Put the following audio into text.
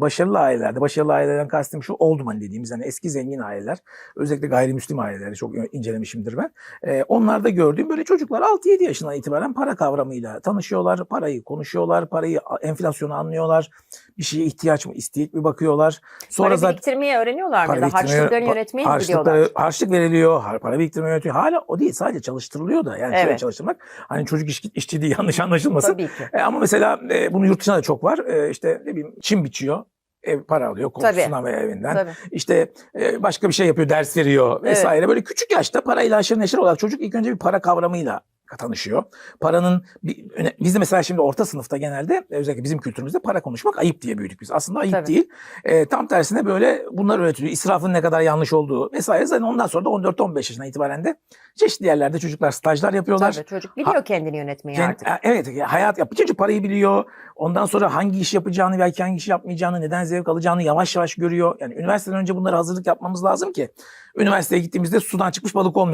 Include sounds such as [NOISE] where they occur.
Başarılı ailelerde, başarılı ailelerden kastım şu old money dediğimiz yani eski zengin aileler, özellikle gayrimüslim aileleri çok incelemişimdir ben. Ee, onlarda gördüğüm böyle çocuklar 6-7 yaşından itibaren para kavramıyla tanışıyorlar, parayı konuşuyorlar, parayı enflasyonu anlıyorlar, bir şeye ihtiyaç mı, isteyip mi bakıyorlar. Sonra Para zaten biriktirmeyi öğreniyorlar mı? Para biriktirmeyi- harçlıklarını yönetmeyi mi biliyorlar? Harçlık veriliyor, para biriktirmeyi yönetiyor. Hala o değil sadece çalıştırılıyor da yani şöyle Evet. çalıştırmak. Hani çocuk iş, işçi değil [LAUGHS] yanlış anlaşılmasın. Tabii ki. E, ama mesela e, bunun yurt dışında da çok var. E, işte ne bileyim çim biçiyor. Ev para alıyor komşusundan veya evinden. Tabii. İşte e, başka bir şey yapıyor, ders veriyor vesaire. Böyle küçük yaşta parayla aşırı neşir olarak çocuk ilk önce bir para kavramıyla tanışıyor. Paranın bir, öne- biz de mesela şimdi orta sınıfta genelde özellikle bizim kültürümüzde para konuşmak ayıp diye büyüdük biz. Aslında ayıp Tabii. değil. E, tam tersine böyle bunlar öğretiliyor. İsrafın ne kadar yanlış olduğu vesaire. Zaten ondan sonra da 14-15 yaşından itibaren de çeşitli yerlerde çocuklar stajlar yapıyorlar. Tabii çocuk biliyor kendini yönetmeyi Yani, artık. e, evet hayat yapınca çünkü parayı biliyor. Ondan sonra hangi iş yapacağını belki hangi işi yapmayacağını, neden zevk alacağını yavaş yavaş görüyor. Yani üniversiteden önce bunlara hazırlık yapmamız lazım ki üniversiteye gittiğimizde sudan çıkmış balık olmayalım.